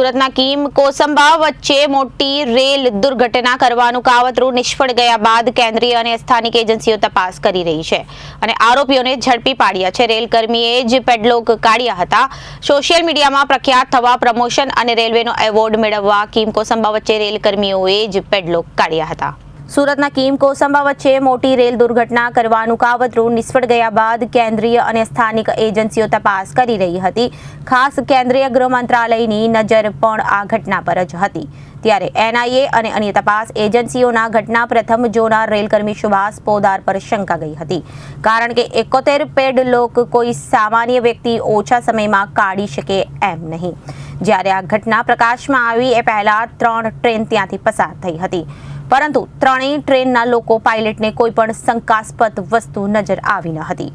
સુરતના કીમ કોસંબા વચ્ચે મોટી રેલ દુર્ઘટના કરવાનું કાવતરું નિષ્ફળ ગયા બાદ કેન્દ્રીય અને સ્થાનિક એજન્સીઓ તપાસ કરી રહી છે અને આરોપીઓને ઝડપી પાડ્યા છે. રેલ કર્મીએ જ પેડલોક કાઢ્યા હતા. સોશિયલ મીડિયામાં પ્રખ્યાત થવા પ્રમોશન અને રેલવેનો એવોર્ડ મેળવવા કીમ કોસંબા વચ્ચે રેલ કર્મીઓએ જ પેડલોક કાઢ્યા હતા. સુરતના કીમ કોસંબા વચ્ચે મોટી રેલ દુર્ઘટના કરવાનું કાવતરું નિષ્ફળ ગયા બાદ કેન્દ્રીય અને સ્થાનિક એજન્સીઓ તપાસ કરી રહી હતી. ખાસ કેન્દ્રીય ગૃહ મંત્રાલયની નજર પણ આ ઘટના પર જ હતી. ત્યારે એનઆઈએ અને અન્ય તપાસ એજન્સીઓના ઘટના પ્રથમ જોનાર રેલકર્મી સુભાષ પોદાર પર શંકા ગઈ હતી. કારણ કે એકોતેર પેડ લોક કોઈ સામાન્ય વ્યક્તિ ઓછા સમયમાં કાઢી શકે એમ નહીં. જ્યારે આ ઘટના પ્રકાશમાં આવી એ પહેલા ત્રણ ટ્રેન ત્યાંથી પસાર થઈ હતી. પરંતુ ત્રણેય ટ્રેનના લોકો પાયલટને કોઈ પણ શંકાસ્પદ વસ્તુ નજર આવી ન હતી.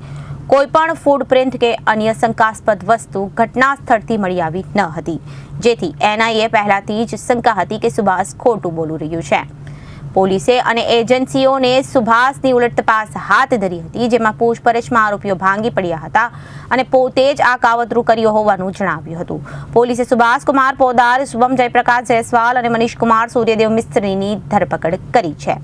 કોઈ પણ ફૂટપ્રિન્ટ કે અન્ય શંકાસ્પદ વસ્તુ ઘટના સ્થળથી મળી આવી ન હતી. જેથી એનઆઈએ પહેલાથી જ શંકા હતી કે સુભાષ ખોટું બોલી રહ્યું છે. પોલીસે અને એજન્સીઓને સુભાષની ઉલટ તપાસ હાથ ધરી હતી, જેમાં પૂછપરછમાં આરોપીઓ ભાંગી પડ્યા હતા અને પોતે જ આ કાવતરું કર્યું હોવાનું જણાવ્યું હતું. પોલીસે સુભાષ કુમાર પોદાર, શુભમ જયપ્રકાશ જયસ્વાલ અને મનીષ કુમાર સૂર્યદેવ મિસ્ત્રીની ધરપકડ કરી છે.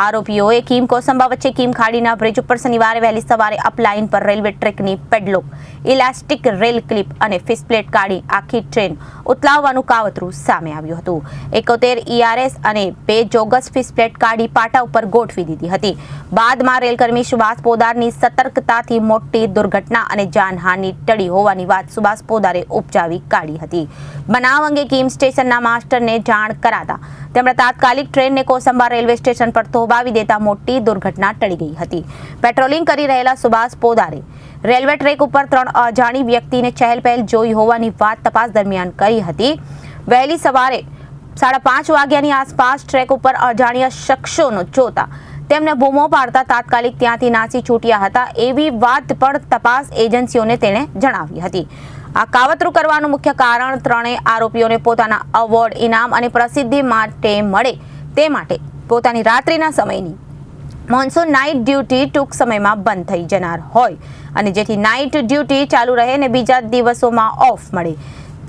આરોપીઓએ કીમ કોસંબા વચ્ચે કીમ ખાડીના બ્રિજ ઉપર શનિવારે વહેલી સવારે અપલાઇન પર રેલવે ટ્રેકની પેડલોક ઇલાસ્ટિક રેલ ક્લિપ અને ફિસપ્લેટ કાઢી આખી ટ્રેન ઉતલાવવાનું કાવતરું સામે આવ્યું હતું. એકોતેર ઈઆરએસ અને બે જોગસ ફિસપ્લેટ કાઢી પાટા ઉપર ગોઠવી દીધી હતી. બાદમાં રેલકર્મી સુભાષ પોદારની સતર્કતાથી મોટી દુર્ઘટના અને જાનહાનિ ટળી હોવાની વાત સુભાષ પોદારે ઉપજાવી કાઢી હતી. બનાવ અંગે કિમ સ્ટેશનના માસ્ટરને જાણ કરાતા તેમણે તાત્કાલિક ટ્રેનને કોસંબા રેલવે સ્ટેશન પર થોભાવી દેતા મોટી દુર્ઘટના ટળી ગઈ હતી. પેટ્રોલિંગ કરી રહેલા સુભાષ પોદારે રેલવે ટ્રેક ઉપર ત્રણ અજાણી વ્યક્તિને ચહેલપહેલ જોઈ હોવાની વાત તપાસ દરમિયાન કરી હતી. વહેલી સવારે સાડા પાંચ વાગ્યાની આસપાસ ટ્રેક ઉપર અજાણ્યા શખ્સોનો જોતા તેમને બૂમો પાડતા તાત્કાલિક ત્યાંથી નાસી છૂટ્યા હતા એવી વાત પણ તપાસ એજન્સીઓને તેણે જણાવી હતી. આ કાવતરું કરવાનું મુખ્ય કારણ ત્રણેય આરોપીઓને પોતાના અવોર્ડ, ઇનામ અને પ્રસિદ્ધિ માટે મળે તે માટે પોતાની રાત્રિના સમયની મોન્સૂન નાઇટ ડ્યુટી ટૂંક સમયમાં બંધ થઈ જનાર હોય. અને જેથી નાઇટ ડ્યુટી ચાલુ રહે ને બીજા દિવસોમાં ઓફ મળે.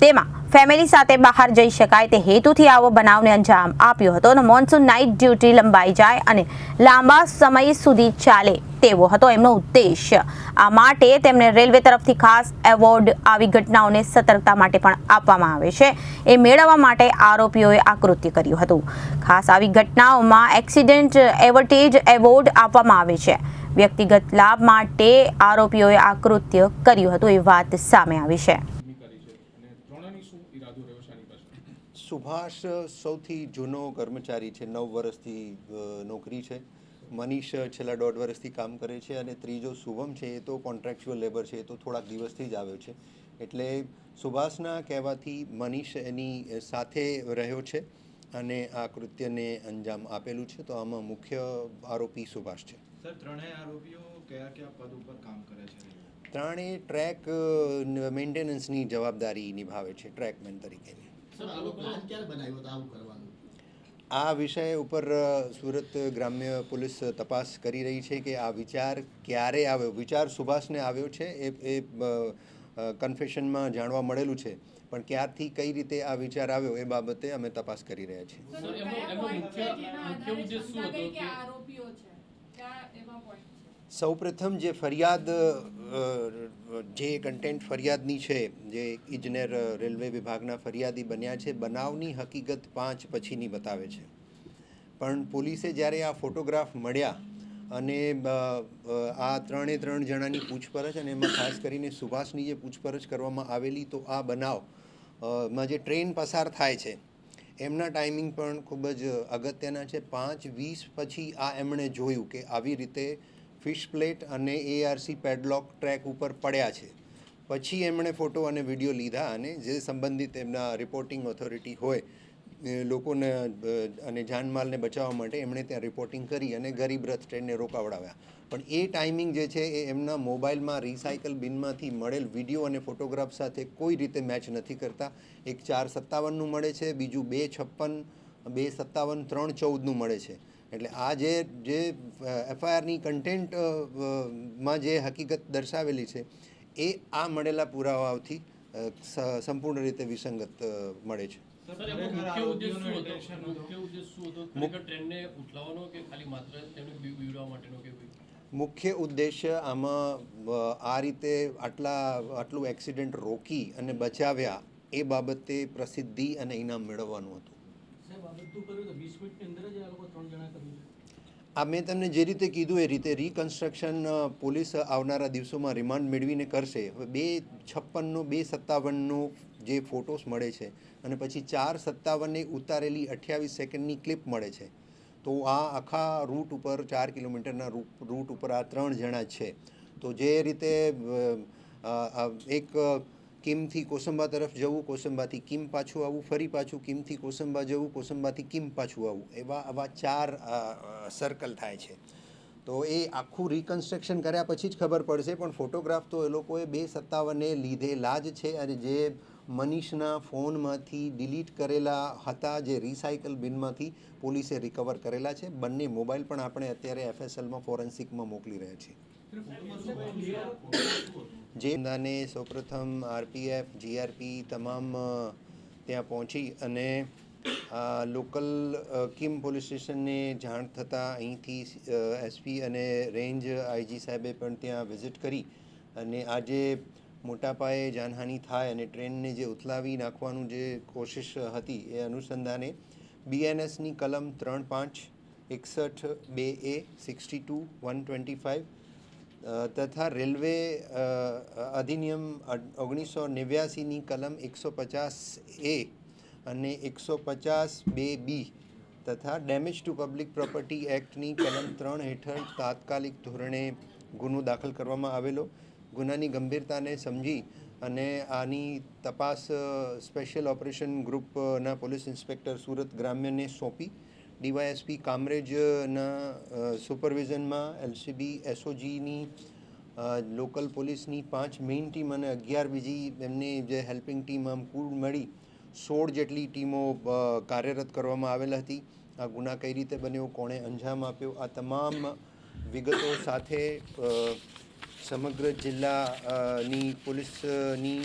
તેમાં ફેમિલી સાથે બહાર જઈ શકાય તે હેતુથી આવો બનાવને અંજામ આપ્યો હતો અને મોન્સૂન નાઇટ ડ્યુટી લંબાઈ જાય અને લાંબા સમય સુધી ચાલે તેવો હતો એમનો ઉદ્દેશ. આ માટે તેમને રેલવે તરફથી ખાસ એવોર્ડ આવી ઘટનાઓને સતર્કતા માટે પણ આપવામાં આવે છે. એ મેળવવા માટે આરોપીઓએ આ કૃત્ય કર્યું હતું. ખાસ આવી ઘટનાઓમાં એક્સિડન્ટ એવર્ટેજ એવોર્ડ આપવામાં આવે છે. વ્યક્તિગત લાભ માટે આરોપીઓએ આ કૃત્ય કર્યું હતું એ વાત સામે આવી છે અને ત્રણેયની શું ઈરાદો રહ્યો છે આની પાછળ સુભાષ સૌથી જૂનો કર્મચારી છે નવ વર્ષથી નોકરી છે. મનીષ છેલ્લા દોઢ વર્ષથી કામ કરે છે અને ત્રીજો શુભમ છે એ તો કોન્ટ્રાક્ચ્યુઅલ લેબર છે એ તો થોડાક દિવસથી જ આવ્યો છે. એટલે સુભાષના કહેવાથી મનીષ એની સાથે રહ્યો છે અને આ કૃત્યને અંજામ આપેલું છે. તો આમાં મુખ્ય આરોપી સુભાષ છે. સર ત્રણેય આરોપીઓ કયા કયા પદ ઉપર કામ કરે છે? ત્રણેય ટ્રેક મેન્ટેનન્સની જવાબદારી નિભાવે છે ટ્રેકમેન તરીકેની. આ વિષય ઉપર સુરત ગ્રામ્ય પોલીસ તપાસ કરી રહી છે કે આ વિચાર ક્યારે આવ્યો? વિચાર સુભાષને આવ્યો છે એ એ કન્ફેશનમાં જાણવા મળેલું છે. પણ ક્યારથી કઈ રીતે આ વિચાર આવ્યો એ બાબતે અમે તપાસ કરી રહ્યા છીએ. સૌપ્રથમ જે ફરિયાદ જે કન્ટેન્ટ ફરિયાદની છે, જે ઇજનેર રેલવે વિભાગના ફરિયાદી બન્યા છે, બનાવની હકીકત પાંચ પછીની બતાવે છે. પણ પોલીસે જ્યારે આ ફોટોગ્રાફ મળ્યા અને આ ત્રણે ત્રણ જણાની પૂછપરછ અને એમાં ખાસ કરીને સુભાષની જે પૂછપરછ કરવામાં આવેલી, તો આ બનાવમાં જે ટ્રેન પસાર થાય છે, એમના ટાઈમિંગ પણ ખૂબ જ અગત્યના છે. પાંચ વીસ પછી આ એમણે જોયું કે આવી રીતે ફિશ પ્લેટ અને એઆરસી પેડલોક ટ્રેક ઉપર પડ્યા છે. પછી એમણે ફોટો અને વીડિયો લીધા અને જે સંબંધિત એમના રિપોર્ટિંગ ઓથોરિટી હોય લોકોને અને જાનમાલને બચાવવા માટે એમણે ત્યાં રિપોર્ટિંગ કરી અને ગરીબ રથ ટ્રેનને રોકાવડાવ્યા. પણ એ ટાઈમિંગ જે છે એ એમના મોબાઈલમાં રિસાયકલ બિનમાંથી મળેલ વીડિયો અને ફોટોગ્રાફ સાથે કોઈ રીતે મેચ નથી કરતા. એક ચાર સત્તાવનનું મળે છે, બીજું બે છપ્પન, બે સત્તાવન, ત્રણ ચૌદનું મળે છે. એટલે આ જે જે એફઆઈઆરની કન્ટેન્ટમાં જે હકીકત દર્શાવેલી છે એ આ મળેલા પુરાવાઓથી સંપૂર્ણ રીતે વિસંગત મળે છે. મુખ્ય ઉદ્દેશ શું હતો? intention મુખ્ય ઉદ્દેશ શું હતો? ખરેખર ટ્રેનને ઉઠલાવવાનો કે ખાલી માત્ર તેમને બી- બીવડાવવા માટેનો કે કોઈ? મુખ્ય ઉદ્દેશ્ય આમાં આ રીતે આટલા આટલું એક્સિડન્ટ રોકી અને બચાવ્યા એ બાબતે પ્રસિદ્ધિ અને ઇનામ મેળવવાનું હતું. સાહેબ આ બધું કર્યું તો વીસ મિનિટની અંદર જ આ લોકો ત્રણ જણા કર્યું છે આ મેં તમને જે રીતે કીધું એ રીતે રિકન્સ્ટ્રક્શન પોલીસ આવનારા દિવસોમાં રિમાન્ડ મેળવીને કરશે. હવે બે છપ્પનનો, બે સત્તાવનનો જે ફોટોસ મળે છે અને પછી ચાર સત્તાવને ઉતારેલી અઠ્યાવીસ સેકન્ડની ક્લિપ મળે છે. તો આ આખા રૂટ ઉપર, ચાર કિલોમીટરના રૂટ ઉપર આ ત્રણ જણા છે. તો જે રીતે એક કિમથી કોસંબા તરફ જવું, કોસંબાથી કિમ પાછું આવવું, ફરી પાછું કિમથી કોસંબા જવું, કોસંબાથી કિમ પાછું આવવું. એવા, આવા ચાર સર્કલ થાય છે. તો એ આખું રિકન્સ્ટ્રક્શન કર્યા પછી જ ખબર પડશે, પણ ફોટોગ્રાફ તો એ લોકોએ બે સત્તાવને લીધેલા જ છે અને જે મનીષના ફોનમાંથી ડિલીટ કરેલા હતા, જે રિસાયકલ બિનમાંથી પોલીસે રિકવર કરેલા છે. બંને મોબાઈલ પણ આપણે અત્યારે એફએસએલમાં ફોરેન્સિકમાં મોકલી રહ્યા છીએ. જે ધંધાને સૌપ્રથમ આરપીએફ, જીઆરપી તમામ ત્યાં પહોંચી અને લોકલ કિમ પોલીસ સ્ટેશનને જાણ થતાં અહીંથી એસપી અને રેન્જ આઈજી સાહેબે પણ ત્યાં વિઝિટ કરી અને આજે મોટા પાયે જાનહાનિ થાય અને ટ્રેનને જે ઉથલાવી નાખવાનું જે કોશિશ હતી એ અનુસંધાને બીએનએસની કલમ ત્રણ પાંચ, એકસઠ બે A, sixty two, one twenty five તથા રેલવે અધિનિયમ ઓગણીસો નેવ્યાસીની કલમ એકસો પચાસ એ અને એકસો પચાસ બે બી તથા ડેમેજ ટુ પબ્લિક પ્રોપર્ટી એક્ટની કલમ ત્રણ હેઠળ તાત્કાલિક ધોરણે ગુનો દાખલ કરવામાં આવેલો. ગુનાની ગંભીરતાને સમજી અને આની તપાસ સ્પેશિયલ ઓપરેશન ગ્રુપના પોલીસ ઇન્સ્પેક્ટર સુરત ગ્રામ્યને સોંપી. ડીવાયએસપી કામરેજના સુપરવિઝનમાં એલસીબી, એસઓજીની લોકલ પોલીસની પાંચ મેઇન ટીમ અને અગિયાર બીજી એમની જે હેલ્પિંગ ટીમ આમ કુલ મળી સોળ જેટલી ટીમો કાર્યરત કરવામાં આવેલ હતી. આ ગુના કઈ રીતે બન્યો, કોણે અંજામ આપ્યો, આ તમામ વિગતો સાથે સમગ્ર જિલ્લાની પોલીસની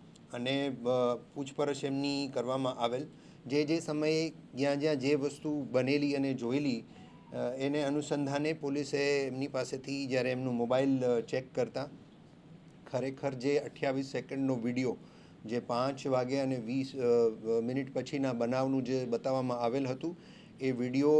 અને પૂછપરછ એમની કરવામાં આવેલ. જે જે સમયે જ્યાં જ્યાં જે વસ્તુ બનેલી અને જોયેલી એને અનુસંધાને પોલીસે એમની પાસેથી જ્યારે એમનું મોબાઈલ ચેક કરતા, ખરેખર જે અઠ્યાવીસ સેકન્ડનો વીડિયો, જે પાંચ વાગે અને વીસ મિનિટ પછીના બનાવનું જે બતાવવામાં આવેલ હતું, એ વીડિયો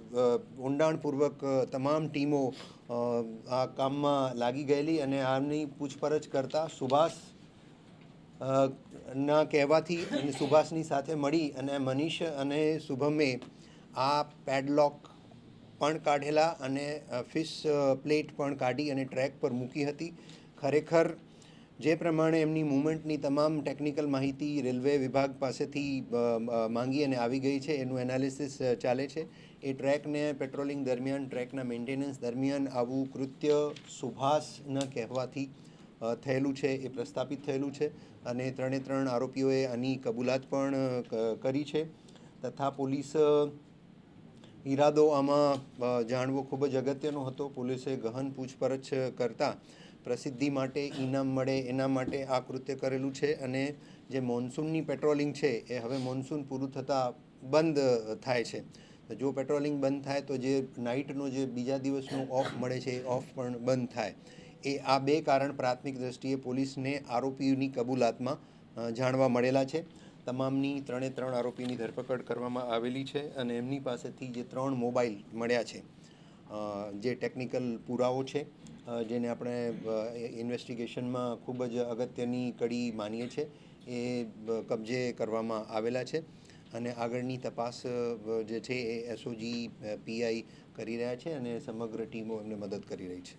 ઊંડાણપૂર્વક તમામ ટીમો આ કામમાં લાગી ગયેલી અને આમની પૂછપરછ કરતાં સુભાષ ના કહેવાથી અને સુભાષની સાથે મળી અને મનીષ અને શુભમે આ પેડલોક પણ કાઢેલા અને ફિશ પ્લેટ પણ કાઢી અને ટ્રેક પર મૂકી હતી. ખરેખર જે પ્રમાણે એમની મુવમેન્ટની તમામ ટેકનિકલ માહિતી રેલવે વિભાગ પાસેથી માંગી અને આવી ગઈ છે. એનું એનાલિસિસ ચાલે છે. એ ટ્રેકને પેટ્રોલિંગ દરમિયાન, ટ્રેકના મેન્ટેનન્સ દરમિયાન આવું કૃત્ય સુભાષના કહેવાથી થયેલું છે, એ પ્રસ્થાપિત થયેલું છે અને ત્રણે ત્રણ આરોપીઓએ આની કબૂલાત પણ કરી છે. તથા પોલીસ ઈરાદો આમાં જાણવો ખૂબ જ અગત્યનો હતો. પોલીસે ગહન પૂછપરછ કરતાં પ્રસિદ્ધિ માટે, ઇનામ મળે, એના માટે આ કૃત્ય કરેલું છે અને જે મોન્સૂનની પેટ્રોલિંગ છે એ હવે મોન્સૂન પૂરું થતાં બંધ થાય છે. જો પેટ્રોલિંગ બંધ થાય તો જે નાઇટનો જે બીજા દિવસનો ઓફ મળે છે, એ ઓફ પણ બંધ થાય. એ આ બે કારણ પ્રાથમિક દ્રષ્ટિએ પોલીસને આરોપીઓની કબૂલાતમાં જાણવા મળેલા છે. તમામની ત્રણે ત્રણ આરોપીની ધરપકડ કરવામાં આવેલી છે અને એમની પાસેથી જે ત્રણ મોબાઈલ મળ્યા છે જે ટેકનિકલ પુરાવો છે જેને આપણે ઇન્વેસ્ટિગેશનમાં ખૂબ જ અગત્યની કડી માનીએ છીએ, એ કબજે કરવામાં આવેલા છે. અને આગળની તપાસ જે છે એ એસઓજી પીઆઈ કરી રહ્યા છે અને સમગ્ર ટીમો એમને મદદ કરી રહી છે.